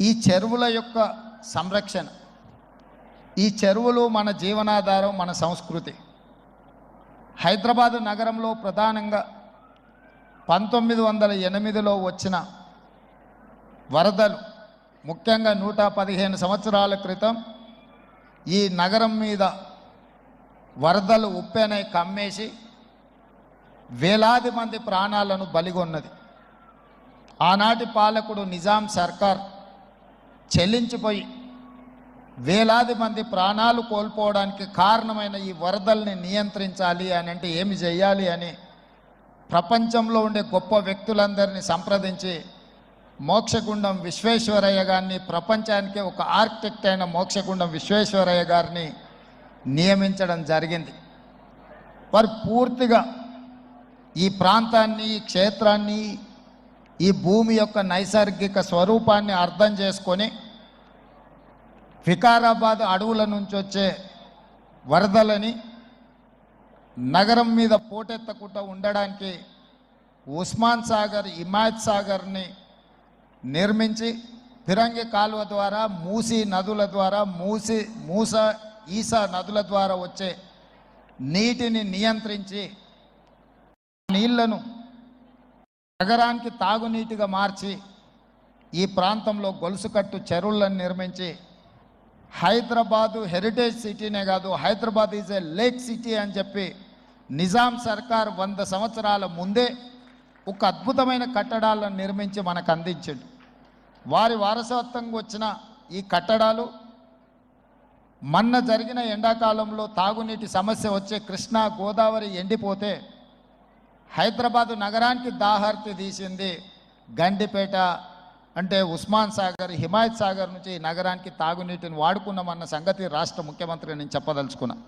ఈ చెరువుల యొక్క సంరక్షణ ఈ చెరువులు మన జీవనాధారం మన సంస్కృతి. హైదరాబాదు నగరంలో ప్రధానంగా పంతొమ్మిది వందల ఎనిమిదిలో వచ్చిన వరదలు ముఖ్యంగా నూట పదిహేను సంవత్సరాల క్రితం ఈ నగరం మీద వరదలు ఉప్పెనై కమ్మేసి వేలాది మంది ప్రాణాలను బలిగొన్నది. ఆనాటి పాలకుడు నిజాం సర్కార్ చెల్లించిపోయి వేలాది మంది ప్రాణాలు కోల్పోవడానికి కారణమైన ఈ వరదల్ని నియంత్రించాలి అని అంటే ఏమి చేయాలి అని ప్రపంచంలో ఉండే గొప్ప వ్యక్తులందరినీ సంప్రదించి మోక్షగుండం విశ్వేశ్వరయ్య గారిని ప్రపంచానికే ఒక ఆర్కిటెక్ట్ అయిన మోక్షగుండం విశ్వేశ్వరయ్య గారిని నియమించడం జరిగింది. వారు పూర్తిగా ఈ ప్రాంతాన్ని ఈ క్షేత్రాన్ని ఈ భూమి యొక్క నైసర్గిక స్వరూపాన్ని అర్థం చేసుకొని వికారాబాద్ అడవుల నుంచి వచ్చే వరదలని నగరం మీద పోటెత్తకుండా ఉండడానికి ఉస్మాన్ సాగర్ హిమాయత్ సాగర్ని నిర్మించి ఫిరంగి కాలువ ద్వారా మూసి నదుల ద్వారా మూసి మూస ఈసా నదుల ద్వారా వచ్చే నీటిని నియంత్రించి నీళ్ళను నగరానికి తాగునీటిగా మార్చి ఈ ప్రాంతంలో గొలుసుకట్టు చెరువులను నిర్మించి హైదరాబాదు హెరిటేజ్ సిటీనే కాదు Hyderabad is a lake city అని చెప్పి నిజాం సర్కార్ వంద సంవత్సరాల ముందే ఒక అద్భుతమైన కట్టడాలను నిర్మించి మనకు అందించాడు. వారి వారసత్వంగా వచ్చిన ఈ కట్టడాలు మొన్న జరిగిన ఎండాకాలంలో తాగునీటి సమస్య వచ్చే కృష్ణా గోదావరి ఎండిపోతే హైదరాబాదు నగరానికి దాహార్తి తీసింది గండిపేట అంటే ఉస్మాన్ సాగర్ హిమాయత్ సాగర్ నుంచి ఈ నగరానికి తాగునీటిని వాడుకున్నామన్న సంగతి రాష్ట్ర ముఖ్యమంత్రి నేను చెప్పదలుచుకున్నాను